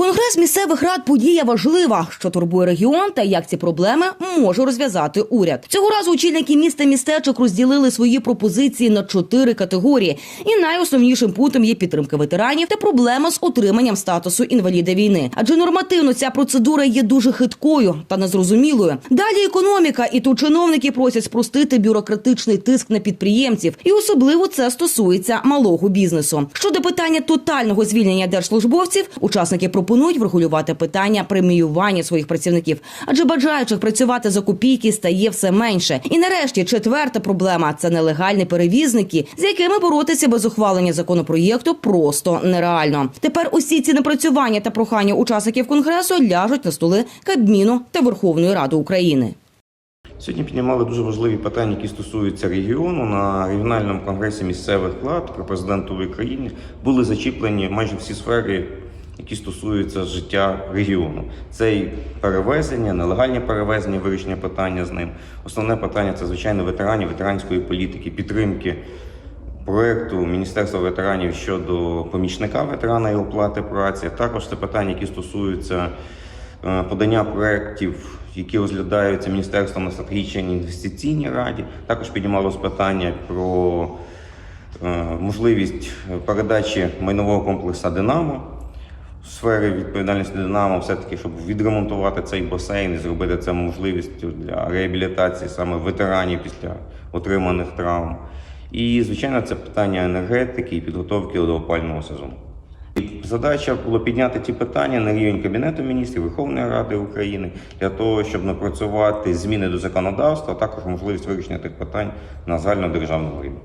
Конгрес місцевих рад подія важлива, що турбує регіон, та як ці проблеми може розв'язати уряд. Цього разу очільники міста містечок розділили свої пропозиції на чотири категорії. І найосновнішим пунктом є підтримка ветеранів та проблема з отриманням статусу інваліда війни. Адже нормативно ця процедура є дуже хиткою та незрозумілою. Далі економіка, і тут чиновники просять спростити бюрократичний тиск на підприємців, і особливо це стосується малого бізнесу. Щодо питання тотального звільнення держслужбовців, учасники пропонують врегулювати питання преміювання своїх працівників, адже бажаючих працювати за копійки стає все менше. І нарешті четверта проблема це нелегальні перевізники, з якими боротися без ухвалення законопроєкту просто нереально. Тепер усі ці напрацювання та прохання учасників конгресу ляжуть на столи Кабміну та Верховної Ради України. Сьогодні піднімали дуже важливі питання, які стосуються регіону. На регіональному конгресі місцевих влад при президентовій країні були зачіплені майже всі сфери, які стосуються життя регіону. Це і перевезення, нелегальні перевезення, вирішення питання з ним. Основне питання це звичайно ветеранів, ветеранської політики, підтримки проекту Міністерства ветеранів щодо помічника ветерана і оплати праці. Також це питання, які стосуються е, подання проєктів, які розглядаються Міністерством на стратегічній інвестиційній раді. Також піднімалось питання про е, можливість передачі майнового комплексу Динамо. В сфері відповідальності Динамо все-таки, щоб відремонтувати цей басейн і зробити це можливістю для реабілітації саме ветеранів після отриманих травм. І, звичайно, це питання енергетики і підготовки до опального сезону. І Задача було підняти ті питання на рівень Кабінету міністрів Верховної Ради України для того, щоб напрацювати зміни до законодавства, а також можливість вирішення тих питань на загальнодержавному рівні.